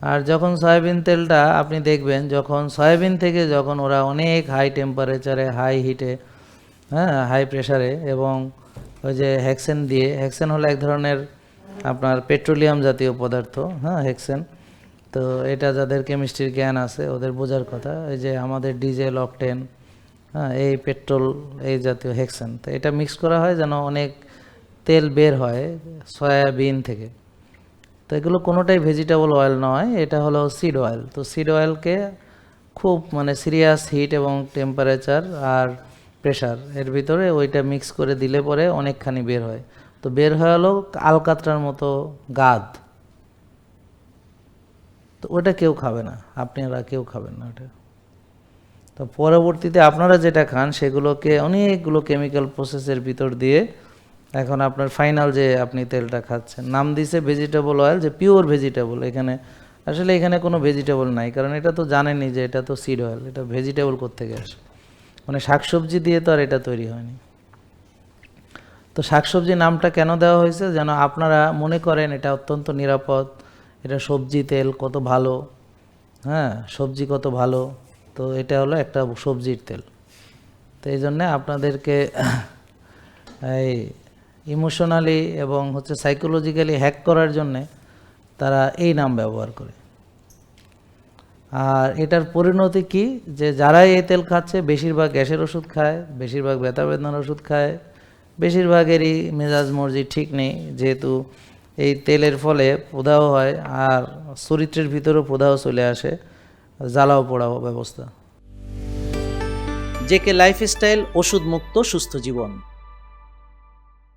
আর যখন সয়াবিন তেলটা আপনি দেখবেন, যখন সয়াবিন থেকে যখন ওরা অনেক হাই টেম্পারেচারে হাই হিটে হ্যাঁ হাই প্রেসারে এবং ওই যে হেক্সেন দিয়ে হেক্সেন হলো এক ধরনের আপনার পেট্রোলিয়াম জাতীয় পদার্থ হ্যাঁ হেক্সেন তো এটা যাদের কেমিস্ট্রির জ্ঞান আছে, ওদের বোঝার কথা এই যে আমাদের ডিজেল অকটেন হ্যাঁ এই পেট্রোল এই জাতীয় হেক্সেন তো এটা মিক্স করা হয় যেন অনেক তেল বের হয় সয়াবিন থেকে। তো এগুলো কোনোটাই ভেজিটেবল অয়েল নয়, এটা হলো সিড অয়েল তো সিড অয়েলকে খুব মানে সিরিয়াস হিট এবং টেম্পারেচার আর প্রেশার এর ভিতরে ওইটা মিক্স করে দিলে পরে অনেকখানি বের হয়। তো বের হয়ে হলো আলকাতরার মতো গাদ। তো ওটা কেউ খাবে না, আপনারা কেউ খাবেন না ওটা। তো পরবর্তীতে আপনারা যেটা খান সেগুলোকে অনেকগুলো কেমিক্যাল প্রসেসের ভিতর দিয়ে এখন আপনার ফাইনাল যে আপনি তেলটা খাচ্ছেন, নাম দিছে ভেজিটেবল অয়েল যে পিওর ভেজিটেবল এখানে আসলে এখানে কোনো ভেজিটেবল নাই, কারণ এটা তো জানেনই যে এটা তো সিড অয়েল এটা ভেজিটেবল থেকে আসে? মানে শাকসবজি দিয়ে তো আর এটা তৈরি হয়নি। তো শাকসবজি নামটা কেন দেওয়া হয়েছে? যেন আপনারা মনে করেন এটা অত্যন্ত নিরাপদ, এটা সবজি তেল কত ভালো হ্যাঁ সবজি কত ভালো, তো এটা হলো একটা সবজির তেল। তো এই জন্যে আপনাদেরকে এই ইমোশনালি এবং হচ্ছে সাইকোলজিক্যালি হ্যাক করার জন্যে তারা এই নাম ব্যবহার করে। আর এটার পরিণতি কি? যে যারাই এই তেল খাচ্ছে, বেশিরভাগ গ্যাসের ওষুধ খায়, বেশিরভাগ ব্যথা বেদনার ওষুধ খায়, বেশিরভাগেরই মেজাজ মর্জি ঠিক নেই, যেহেতু এই তেলের ফলে প্রদাহ হয় আর চরিত্রের ভিতরেও প্রদাহ চলে আসে, জ্বালাও পোড়াও ব্যবস্থা। জেকে লাইফস্টাইল ওষুধ মুক্ত সুস্থ জীবন।